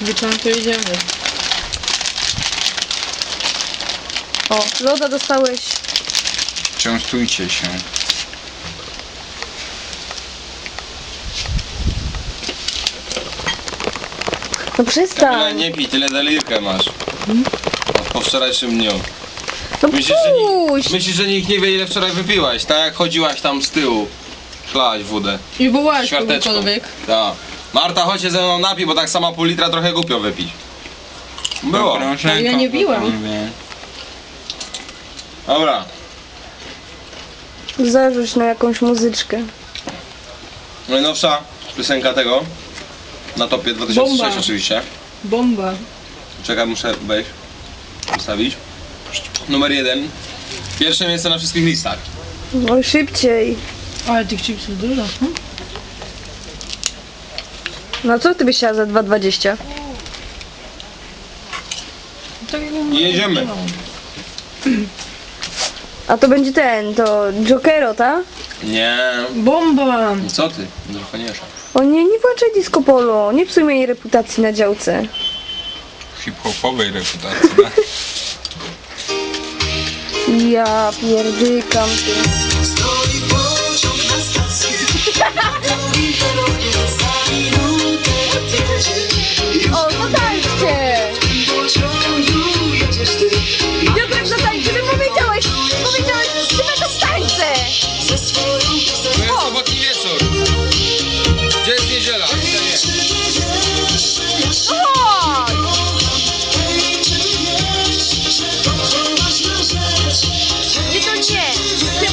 Wieczorem pojedziemy. O, loda dostałeś. Częstujcie się. No Tyle przestań. nie pij, tyle delirkę masz. Od po wczorajszym dniu. No Myślisz, że, puść. nikt, myślisz, że nikt nie wie ile wczoraj wypiłaś, tak jak chodziłaś tam z tyłu. Chlałaś wódę. I wołałeś Świarteczką. kogokolwiek. Tak. Marta, chodź się ze mną napij, bo tak sama pół litra trochę głupio wypić. Było. Ale ja nie wie. Dobra. Zarzuć na jakąś muzyczkę. Najnowsza piosenka tego. Na topie 2006 Bomba. oczywiście. Bomba. Czekaj, muszę wejść. Ustawić. Numer jeden. Pierwsze miejsce na wszystkich listach. No szybciej. Ale tych chipsów dużo. Hm? No co ty byś chciała za 2,20? Tak jak jedziemy. A to będzie ten, to Jokero, ta? Nie. Bomba! Co ty? Trochę nie szaf. O nie, nie włączaj disco polo. Nie psuj mojej reputacji na działce. Hip-hopowej reputacji. no. Ja pierdykam ty. Stoi Oczywiście! Piotrek, no zostań, gdzie powiedziałeś? Powiedziałeś krzywego w! To jest sobotni wieczór. Gdzie jest niedziela? Chodź! Nie to nie! Ty!